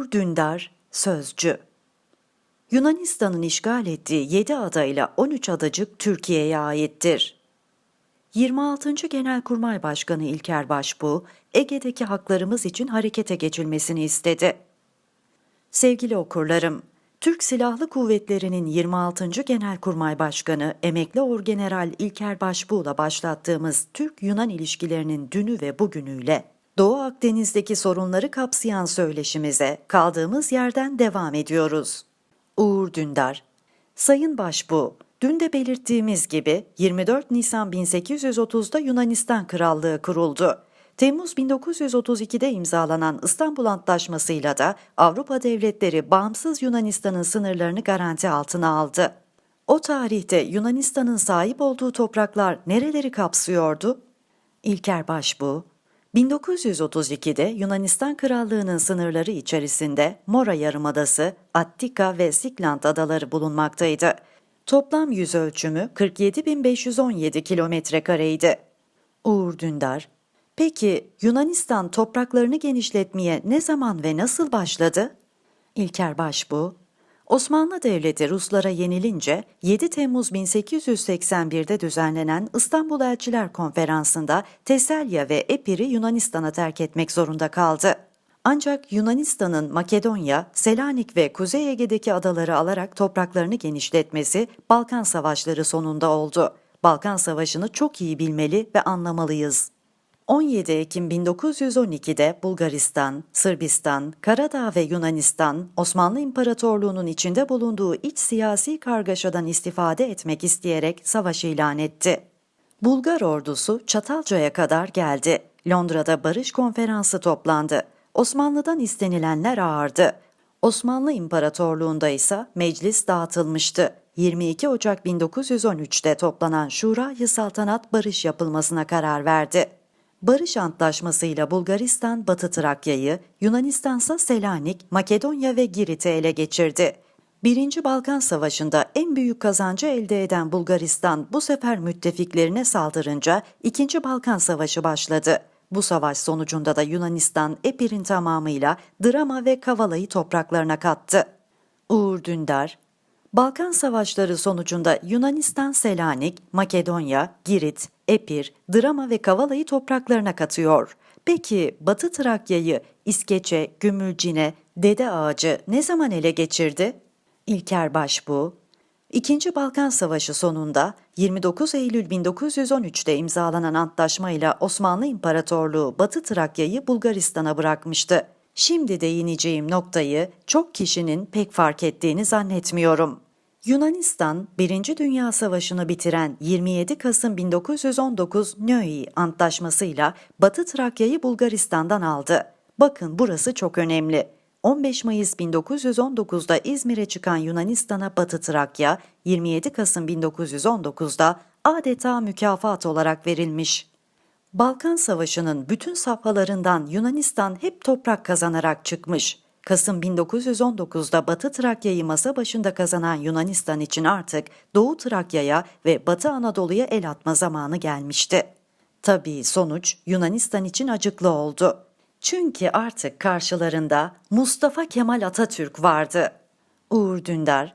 Uğur Dündar, Sözcü Yunanistan'ın işgal ettiği 7 adayla 13 adacık Türkiye'ye aittir. 26. Genelkurmay Başkanı İlker Başbuğ, Ege'deki haklarımız için harekete geçilmesini istedi. Sevgili okurlarım, Türk Silahlı Kuvvetleri'nin 26. Genelkurmay Başkanı Emekli Orgeneral İlker Başbuğ'la başlattığımız Türk-Yunan ilişkilerinin dünü ve bugünüyle Doğu Akdeniz'deki sorunları kapsayan söyleşimize kaldığımız yerden devam ediyoruz. Uğur Dündar Sayın Başbuğ, dün de belirttiğimiz gibi 24 Nisan 1830'da Yunanistan Krallığı kuruldu. Temmuz 1932'de imzalanan İstanbul Antlaşması'yla da Avrupa devletleri bağımsız Yunanistan'ın sınırlarını garanti altına aldı. O tarihte Yunanistan'ın sahip olduğu topraklar nereleri kapsıyordu? İlker Başbuğ, 1932'de Yunanistan Krallığı'nın sınırları içerisinde Mora Yarımadası, Attika ve Sikland adaları bulunmaktaydı. Toplam yüz ölçümü 47.517 kilometre kareydi. Uğur Dündar, peki Yunanistan topraklarını genişletmeye ne zaman ve nasıl başladı? İlker Başbuğ, Osmanlı Devleti Ruslara yenilince 7 Temmuz 1881'de düzenlenen İstanbul Elçiler Konferansı'nda Teselya ve Epir'i Yunanistan'a terk etmek zorunda kaldı. Ancak Yunanistan'ın Makedonya, Selanik ve Kuzey Ege'deki adaları alarak topraklarını genişletmesi Balkan Savaşları sonunda oldu. Balkan Savaşı'nı çok iyi bilmeli ve anlamalıyız. 17 Ekim 1912'de Bulgaristan, Sırbistan, Karadağ ve Yunanistan, Osmanlı İmparatorluğu'nun içinde bulunduğu iç siyasi kargaşadan istifade etmek isteyerek savaş ilan etti. Bulgar ordusu Çatalca'ya kadar geldi. Londra'da barış konferansı toplandı. Osmanlı'dan istenilenler ağırdı. Osmanlı İmparatorluğu'nda ise meclis dağıtılmıştı. 22 Ocak 1913'te toplanan Şura-i Saltanat barış yapılmasına karar verdi. Barış Antlaşması'yla Bulgaristan Batı Trakya'yı, Yunanistansa Selanik, Makedonya ve Girit'i ele geçirdi. Birinci Balkan Savaşı'nda en büyük kazancı elde eden Bulgaristan bu sefer müttefiklerine saldırınca İkinci Balkan Savaşı başladı. Bu savaş sonucunda da Yunanistan Epir'in tamamıyla Drama ve Kavala'yı topraklarına kattı. Uğur Dündar, Balkan Savaşları sonucunda Yunanistan Selanik, Makedonya, Girit, Epir, Drama ve Kavala'yı topraklarına katıyor. Peki Batı Trakya'yı İskeçe, Gümülcine, Dede Ağacı ne zaman ele geçirdi? İlker Başbuğ, İkinci Balkan Savaşı sonunda 29 Eylül 1913'te imzalanan antlaşmayla Osmanlı İmparatorluğu Batı Trakya'yı Bulgaristan'a bırakmıştı. Şimdi değineceğim noktayı çok kişinin pek fark ettiğini zannetmiyorum. Yunanistan, Birinci Dünya Savaşı'nı bitiren 27 Kasım 1919 Nöi Antlaşması'yla Batı Trakya'yı Bulgaristan'dan aldı. Bakın burası çok önemli. 15 Mayıs 1919'da İzmir'e çıkan Yunanistan'a Batı Trakya, 27 Kasım 1919'da adeta mükafat olarak verilmiş. Balkan Savaşı'nın bütün safhalarından Yunanistan hep toprak kazanarak çıkmış. Kasım 1919'da Batı Trakya'yı masa başında kazanan Yunanistan için artık Doğu Trakya'ya ve Batı Anadolu'ya el atma zamanı gelmişti. Tabii sonuç Yunanistan için acıklı oldu. Çünkü artık karşılarında Mustafa Kemal Atatürk vardı. Uğur Dündar,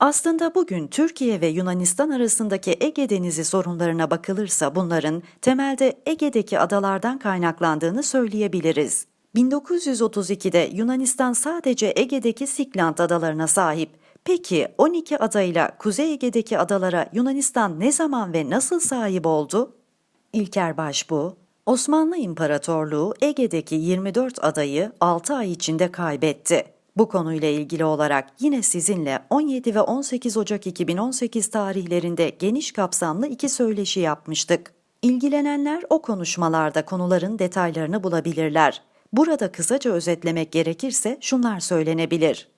aslında bugün Türkiye ve Yunanistan arasındaki Ege Denizi sorunlarına bakılırsa bunların temelde Ege'deki adalardan kaynaklandığını söyleyebiliriz. 1932'de Yunanistan sadece Ege'deki Sikland adalarına sahip. Peki 12 adayla Kuzey Ege'deki adalara Yunanistan ne zaman ve nasıl sahip oldu? İlker Başbuğ, Osmanlı İmparatorluğu Ege'deki 24 adayı 6 ay içinde kaybetti. Bu konuyla ilgili olarak yine sizinle 17 ve 18 Ocak 2018 tarihlerinde geniş kapsamlı iki söyleşi yapmıştık. İlgilenenler o konuşmalarda konuların detaylarını bulabilirler. Burada kısaca özetlemek gerekirse şunlar söylenebilir.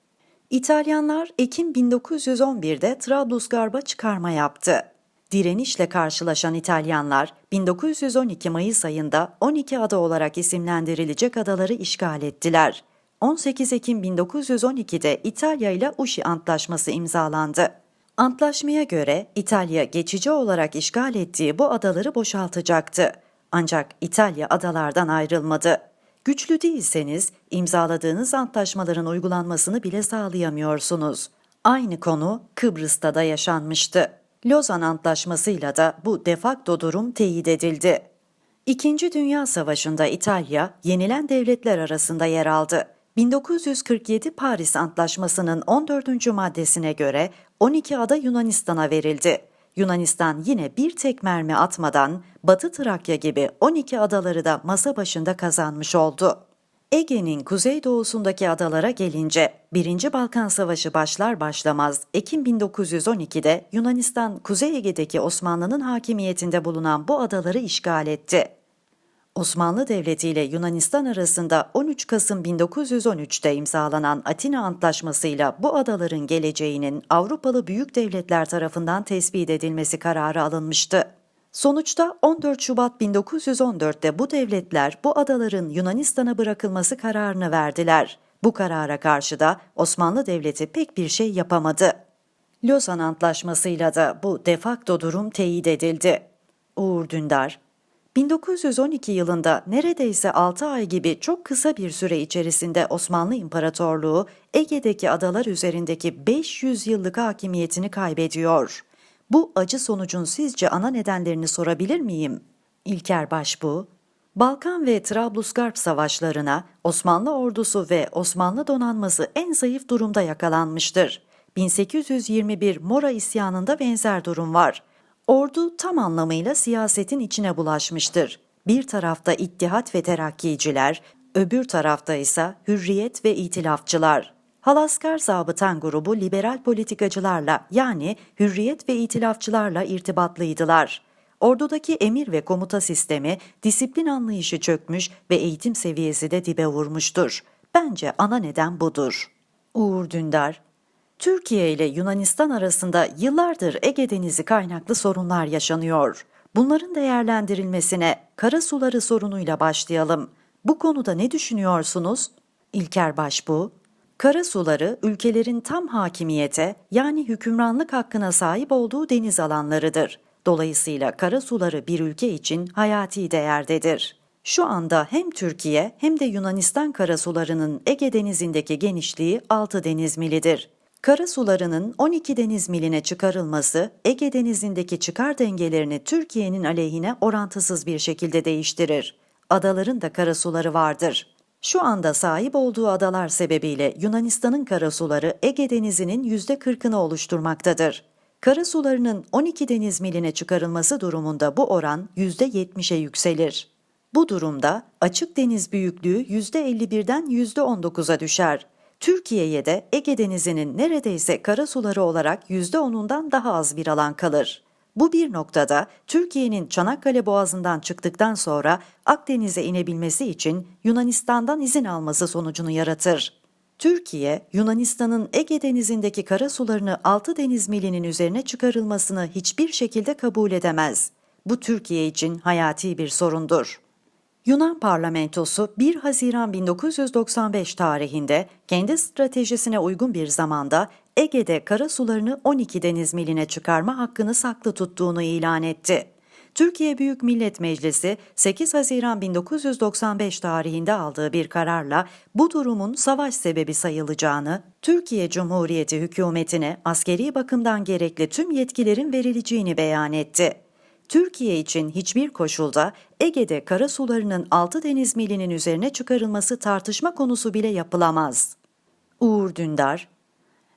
İtalyanlar Ekim 1911'de Trablusgarp'a çıkarma yaptı. Direnişle karşılaşan İtalyanlar 1912 Mayıs ayında 12 ada olarak isimlendirilecek adaları işgal ettiler. 18 Ekim 1912'de İtalya ile Uşi Antlaşması imzalandı. Antlaşmaya göre İtalya geçici olarak işgal ettiği bu adaları boşaltacaktı. Ancak İtalya adalardan ayrılmadı. Güçlü değilseniz imzaladığınız antlaşmaların uygulanmasını bile sağlayamıyorsunuz. Aynı konu Kıbrıs'ta da yaşanmıştı. Lozan Antlaşması'yla da bu defakto durum teyit edildi. İkinci Dünya Savaşı'nda İtalya, yenilen devletler arasında yer aldı. 1947 Paris Antlaşması'nın 14. maddesine göre 12 ada Yunanistan'a verildi. Yunanistan yine bir tek mermi atmadan Batı Trakya gibi 12 adaları da masa başında kazanmış oldu. Ege'nin kuzeydoğusundaki adalara gelince 1. Balkan Savaşı başlar başlamaz Ekim 1912'de Yunanistan Kuzey Ege'deki Osmanlı'nın hakimiyetinde bulunan bu adaları işgal etti. Osmanlı Devleti ile Yunanistan arasında 13 Kasım 1913'te imzalanan Atina Antlaşması'yla bu adaların geleceğinin Avrupalı büyük devletler tarafından tespit edilmesi kararı alınmıştı. Sonuçta 14 Şubat 1914'te bu devletler bu adaların Yunanistan'a bırakılması kararını verdiler. Bu karara karşı da Osmanlı Devleti pek bir şey yapamadı. Lozan Antlaşması'yla da bu defakto durum teyit edildi. Uğur Dündar, 1912 yılında neredeyse 6 ay gibi çok kısa bir süre içerisinde Osmanlı İmparatorluğu Ege'deki adalar üzerindeki 500 yıllık hakimiyetini kaybediyor. Bu acı sonucun sizce ana nedenlerini sorabilir miyim? İlker Başbuğ, Balkan ve Trablusgarp savaşlarına Osmanlı ordusu ve Osmanlı donanması en zayıf durumda yakalanmıştır. 1821 Mora isyanında benzer durum var. Ordu tam anlamıyla siyasetin içine bulaşmıştır. Bir tarafta İttihat ve Terakkiciler, öbür tarafta ise Hürriyet ve İtilafçılar. Halaskar zabıtan grubu liberal politikacılarla yani Hürriyet ve İtilafçılarla irtibatlıydılar. Ordudaki emir ve komuta sistemi, disiplin anlayışı çökmüş ve eğitim seviyesi de dibe vurmuştur. Bence ana neden budur. Uğur Dündar, Türkiye ile Yunanistan arasında yıllardır Ege Denizi kaynaklı sorunlar yaşanıyor. Bunların değerlendirilmesine kara suları sorunuyla başlayalım. Bu konuda ne düşünüyorsunuz? İlker Başbuğ, Kara suları ülkelerin tam hakimiyete yani hükümranlık hakkına sahip olduğu deniz alanlarıdır. Dolayısıyla kara suları bir ülke için hayati değerdedir. Şu anda hem Türkiye hem de Yunanistan karasularının Ege Denizi'ndeki genişliği 6 deniz milidir. Karasularının 12 deniz miline çıkarılması Ege Denizi'ndeki çıkar dengelerini Türkiye'nin aleyhine orantısız bir şekilde değiştirir. Adaların da karasuları vardır. Şu anda sahip olduğu adalar sebebiyle Yunanistan'ın karasuları Ege Denizi'nin %40'ını oluşturmaktadır. Karasularının 12 deniz miline çıkarılması durumunda bu oran %70'e yükselir. Bu durumda açık deniz büyüklüğü %51'den %19'a düşer. Türkiye'ye de Ege Denizi'nin neredeyse karasuları olarak %10'undan daha az bir alan kalır. Bu bir noktada Türkiye'nin Çanakkale Boğazı'ndan çıktıktan sonra Akdeniz'e inebilmesi için Yunanistan'dan izin alması sonucunu yaratır. Türkiye, Yunanistan'ın Ege Denizi'ndeki karasularını 6 deniz milinin üzerine çıkarılmasını hiçbir şekilde kabul edemez. Bu Türkiye için hayati bir sorundur. Yunan parlamentosu 1 Haziran 1995 tarihinde kendi stratejisine uygun bir zamanda Ege'de kara sularını 12 deniz miline çıkarma hakkını saklı tuttuğunu ilan etti. Türkiye Büyük Millet Meclisi 8 Haziran 1995 tarihinde aldığı bir kararla bu durumun savaş sebebi sayılacağını, Türkiye Cumhuriyeti hükümetine askeri bakımdan gerekli tüm yetkilerin verileceğini beyan etti. Türkiye için hiçbir koşulda Ege'de kara sularının 6 deniz milinin üzerine çıkarılması tartışma konusu bile yapılamaz. Uğur Dündar,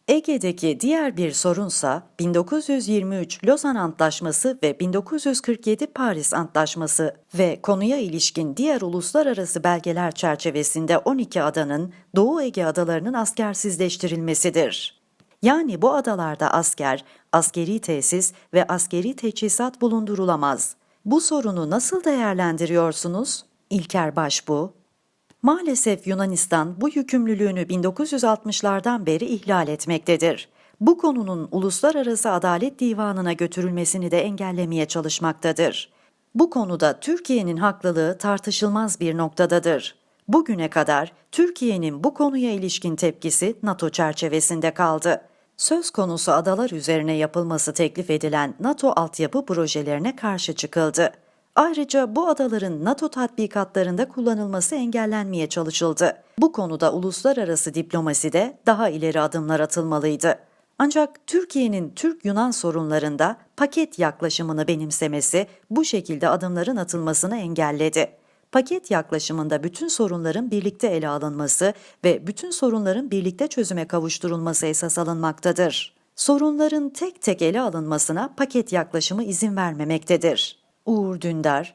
Ege'deki diğer bir sorunsa 1923 Lozan Antlaşması ve 1947 Paris Antlaşması ve konuya ilişkin diğer uluslararası belgeler çerçevesinde 12 adanın Doğu Ege adalarının askersizleştirilmesidir. Yani bu adalarda asker, askeri tesis ve askeri teçhizat bulundurulamaz. Bu sorunu nasıl değerlendiriyorsunuz? İlker Başbuğ, Maalesef Yunanistan bu yükümlülüğünü 1960'lardan beri ihlal etmektedir. Bu konunun Uluslararası Adalet Divanı'na götürülmesini de engellemeye çalışmaktadır. Bu konuda Türkiye'nin haklılığı tartışılmaz bir noktadadır. Bugüne kadar Türkiye'nin bu konuya ilişkin tepkisi NATO çerçevesinde kaldı. Söz konusu adalar üzerine yapılması teklif edilen NATO altyapı projelerine karşı çıkıldı. Ayrıca bu adaların NATO tatbikatlarında kullanılması engellenmeye çalışıldı. Bu konuda uluslararası diplomaside daha ileri adımlar atılmalıydı. Ancak Türkiye'nin Türk-Yunan sorunlarında paket yaklaşımını benimsemesi bu şekilde adımların atılmasını engelledi. Paket yaklaşımında bütün sorunların birlikte ele alınması ve bütün sorunların birlikte çözüme kavuşturulması esas alınmaktadır. Sorunların tek tek ele alınmasına paket yaklaşımı izin vermemektedir. Uğur Dündar,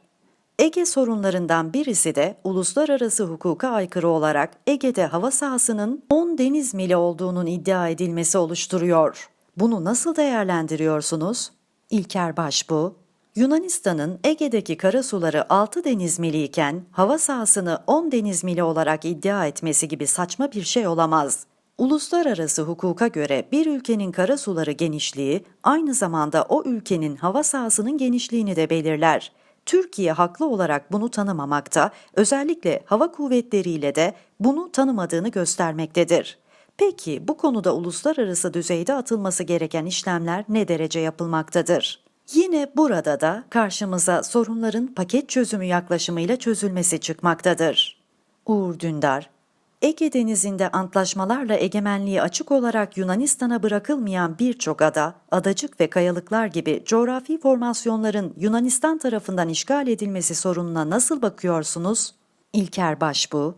Ege sorunlarından birisi de uluslararası hukuka aykırı olarak Ege'de hava sahasının 10 deniz mili olduğunun iddia edilmesi oluşturuyor. Bunu nasıl değerlendiriyorsunuz? İlker Başbu, Yunanistan'ın Ege'deki karasuları 6 deniz mili hava sahasını 10 deniz mili olarak iddia etmesi gibi saçma bir şey olamaz. Uluslararası hukuka göre bir ülkenin karasuları genişliği aynı zamanda o ülkenin hava sahasının genişliğini de belirler. Türkiye haklı olarak bunu tanımamakta, özellikle hava kuvvetleriyle de bunu tanımadığını göstermektedir. Peki bu konuda uluslararası düzeyde atılması gereken işlemler ne derece yapılmaktadır? Yine burada da karşımıza sorunların paket çözümü yaklaşımıyla çözülmesi çıkmaktadır. Uğur Dündar, Ege Denizi'nde antlaşmalarla egemenliği açık olarak Yunanistan'a bırakılmayan birçok ada, adacık ve kayalıklar gibi coğrafi formasyonların Yunanistan tarafından işgal edilmesi sorununa nasıl bakıyorsunuz? İlker Başbu,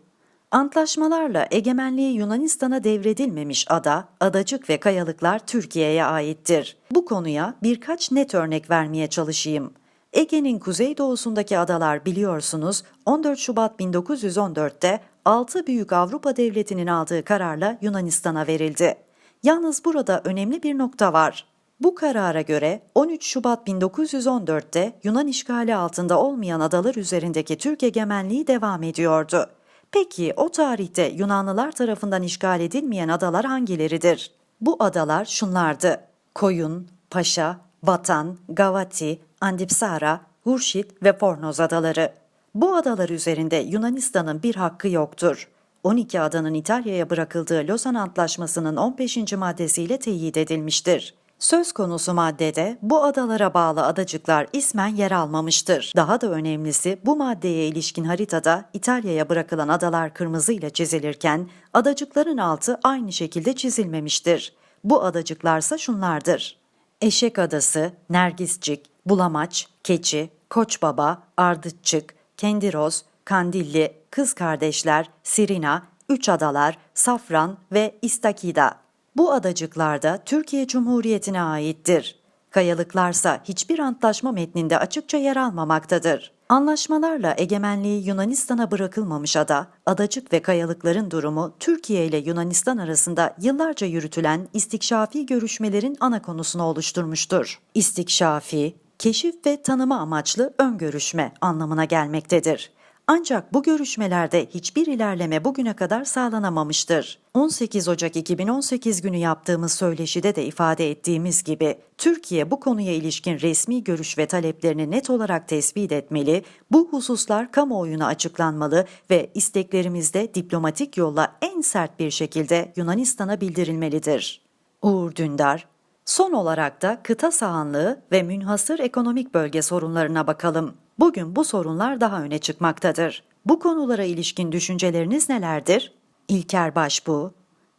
Antlaşmalarla egemenliği Yunanistan'a devredilmemiş ada, adacık ve kayalıklar Türkiye'ye aittir. Bu konuya birkaç net örnek vermeye çalışayım. Ege'nin kuzeydoğusundaki adalar biliyorsunuz 14 Şubat 1914'te 6 büyük Avrupa devletinin aldığı kararla Yunanistan'a verildi. Yalnız burada önemli bir nokta var. Bu karara göre 13 Şubat 1914'te Yunan işgali altında olmayan adalar üzerindeki Türk egemenliği devam ediyordu. Peki o tarihte Yunanlılar tarafından işgal edilmeyen adalar hangileridir? Bu adalar şunlardı. Koyun, Paşa, Vatan, Gavati, Andipsara, Hurşit ve Fornoz adaları. Bu adalar üzerinde Yunanistan'ın bir hakkı yoktur. 12 adanın İtalya'ya bırakıldığı Lozan Antlaşması'nın 15. maddesiyle teyit edilmiştir. Söz konusu maddede bu adalara bağlı adacıklar ismen yer almamıştır. Daha da önemlisi bu maddeye ilişkin haritada İtalya'ya bırakılan adalar kırmızıyla çizilirken adacıkların altı aynı şekilde çizilmemiştir. Bu adacıklarsa şunlardır. Eşek Adası, Nergiscik, Bulamaç, Keçi, Koçbaba, Ardıççık, Kendiroz, Kandilli, Kız Kardeşler, Sirina, Üç Adalar, Safran ve İstakida. Bu adacıklarda Türkiye Cumhuriyeti'ne aittir. Kayalıklarsa hiçbir antlaşma metninde açıkça yer almamaktadır. Anlaşmalarla egemenliği Yunanistan'a bırakılmamış ada, adacık ve kayalıkların durumu Türkiye ile Yunanistan arasında yıllarca yürütülen istikşafi görüşmelerin ana konusunu oluşturmuştur. İstikşafi, keşif ve tanıma amaçlı ön görüşme anlamına gelmektedir. Ancak bu görüşmelerde hiçbir ilerleme bugüne kadar sağlanamamıştır. 18 Ocak 2018 günü yaptığımız söyleşide de ifade ettiğimiz gibi Türkiye bu konuya ilişkin resmi görüş ve taleplerini net olarak tespit etmeli, bu hususlar kamuoyuna açıklanmalı ve isteklerimizde diplomatik yolla en sert bir şekilde Yunanistan'a bildirilmelidir. Uğur Dündar, Son olarak da kıta sahanlığı ve münhasır ekonomik bölge sorunlarına bakalım. Bugün bu sorunlar daha öne çıkmaktadır. Bu konulara ilişkin düşünceleriniz nelerdir? İlker Başbu,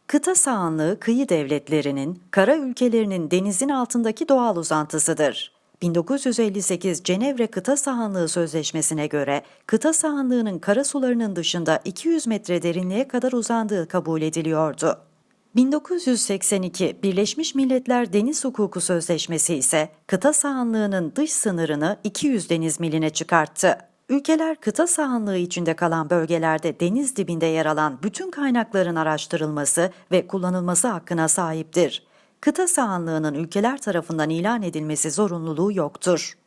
Kıta sahanlığı kıyı devletlerinin, kara ülkelerinin denizin altındaki doğal uzantısıdır. 1958 Cenevre Kıta Sahanlığı Sözleşmesi'ne göre kıta sahanlığının kara sularının dışında 200 metre derinliğe kadar uzandığı kabul ediliyordu. 1982 Birleşmiş Milletler Deniz Hukuku Sözleşmesi ise kıta sahanlığının dış sınırını 200 deniz miline çıkarttı. Ülkeler kıta sahanlığı içinde kalan bölgelerde deniz dibinde yer alan bütün kaynakların araştırılması ve kullanılması hakkına sahiptir. Kıta sahanlığının ülkeler tarafından ilan edilmesi zorunluluğu yoktur.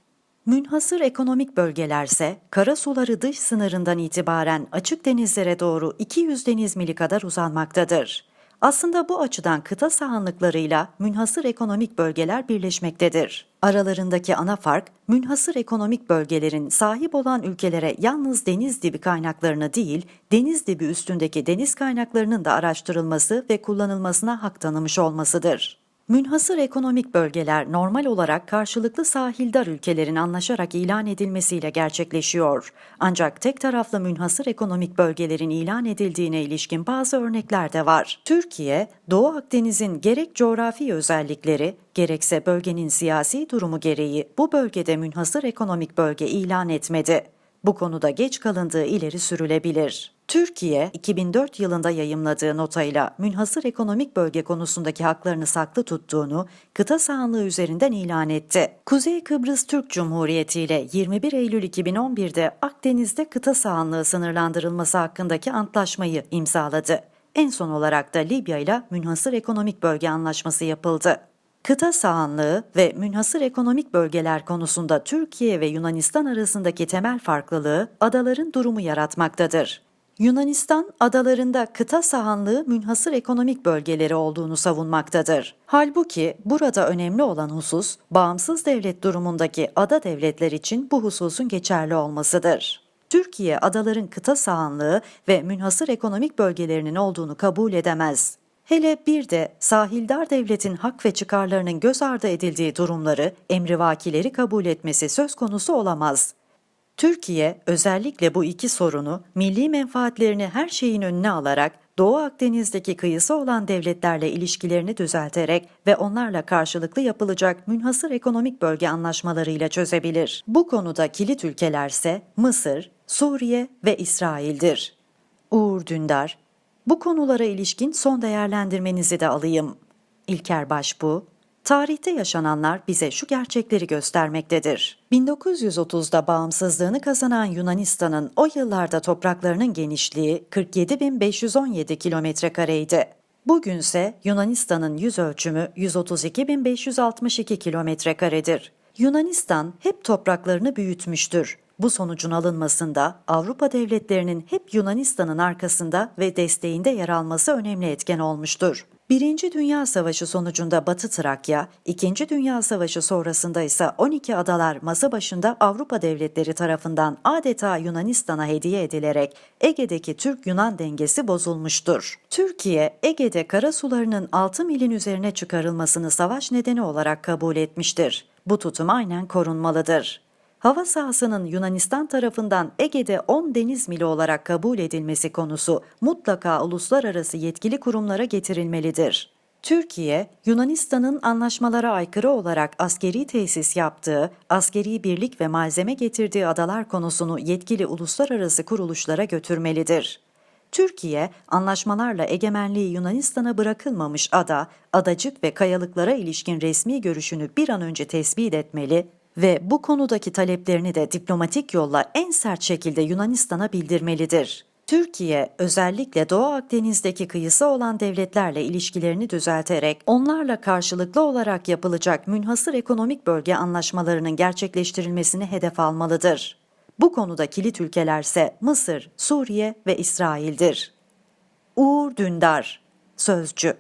Münhasır ekonomik bölgelerse kara suları dış sınırından itibaren açık denizlere doğru 200 deniz mili kadar uzanmaktadır. Aslında bu açıdan kıta sahanlıklarıyla münhasır ekonomik bölgeler birleşmektedir. Aralarındaki ana fark, münhasır ekonomik bölgelerin sahip olan ülkelere yalnız deniz dibi kaynaklarını değil, deniz dibi üstündeki deniz kaynaklarının da araştırılması ve kullanılmasına hak tanımış olmasıdır. Münhasır ekonomik bölgeler normal olarak karşılıklı sahildar ülkelerin anlaşarak ilan edilmesiyle gerçekleşiyor. Ancak tek taraflı münhasır ekonomik bölgelerin ilan edildiğine ilişkin bazı örnekler de var. Türkiye, Doğu Akdeniz'in gerek coğrafi özellikleri, gerekse bölgenin siyasi durumu gereği bu bölgede münhasır ekonomik bölge ilan etmedi. Bu konuda geç kalındığı ileri sürülebilir. Türkiye, 2004 yılında yayımladığı notayla münhasır ekonomik bölge konusundaki haklarını saklı tuttuğunu kıta sahanlığı üzerinden ilan etti. Kuzey Kıbrıs Türk Cumhuriyeti ile 21 Eylül 2011'de Akdeniz'de kıta sahanlığı sınırlandırılması hakkındaki antlaşmayı imzaladı. En son olarak da Libya ile münhasır ekonomik bölge anlaşması yapıldı. Kıta sahanlığı ve münhasır ekonomik bölgeler konusunda Türkiye ve Yunanistan arasındaki temel farklılığı adaların durumu yaratmaktadır. Yunanistan adalarında kıta sahanlığı münhasır ekonomik bölgeleri olduğunu savunmaktadır. Halbuki burada önemli olan husus bağımsız devlet durumundaki ada devletler için bu hususun geçerli olmasıdır. Türkiye adaların kıta sahanlığı ve münhasır ekonomik bölgelerinin olduğunu kabul edemez. Hele bir de sahildar devletin hak ve çıkarlarının göz ardı edildiği durumları emrivakileri kabul etmesi söz konusu olamaz. Türkiye özellikle bu iki sorunu milli menfaatlerini her şeyin önüne alarak Doğu Akdeniz'deki kıyısı olan devletlerle ilişkilerini düzelterek ve onlarla karşılıklı yapılacak münhasır ekonomik bölge anlaşmalarıyla çözebilir. Bu konuda kilit ülkelerse Mısır, Suriye ve İsrail'dir. Uğur Dündar, bu konulara ilişkin son değerlendirmenizi de alayım. İlker Başbu, Tarihte yaşananlar bize şu gerçekleri göstermektedir. 1930'da bağımsızlığını kazanan Yunanistan'ın o yıllarda topraklarının genişliği 47.517 kilometre kareydi. Bugünse Yunanistan'ın yüz ölçümü 132.562 kilometre karedir. Yunanistan hep topraklarını büyütmüştür. Bu sonucun alınmasında Avrupa devletlerinin hep Yunanistan'ın arkasında ve desteğinde yer alması önemli etken olmuştur. Birinci Dünya Savaşı sonucunda Batı Trakya, İkinci Dünya Savaşı sonrasında ise 12 adalar masa başında Avrupa devletleri tarafından adeta Yunanistan'a hediye edilerek Ege'deki Türk-Yunan dengesi bozulmuştur. Türkiye, Ege'de kara sularının 6 milin üzerine çıkarılmasını savaş nedeni olarak kabul etmiştir. Bu tutum aynen korunmalıdır hava sahasının Yunanistan tarafından Ege'de 10 deniz mili olarak kabul edilmesi konusu mutlaka uluslararası yetkili kurumlara getirilmelidir. Türkiye, Yunanistan'ın anlaşmalara aykırı olarak askeri tesis yaptığı, askeri birlik ve malzeme getirdiği adalar konusunu yetkili uluslararası kuruluşlara götürmelidir. Türkiye, anlaşmalarla egemenliği Yunanistan'a bırakılmamış ada, adacık ve kayalıklara ilişkin resmi görüşünü bir an önce tespit etmeli ve bu konudaki taleplerini de diplomatik yolla en sert şekilde Yunanistan'a bildirmelidir. Türkiye özellikle Doğu Akdeniz'deki kıyısı olan devletlerle ilişkilerini düzelterek onlarla karşılıklı olarak yapılacak münhasır ekonomik bölge anlaşmalarının gerçekleştirilmesini hedef almalıdır. Bu konuda kilit ülkelerse Mısır, Suriye ve İsrail'dir. Uğur Dündar, Sözcü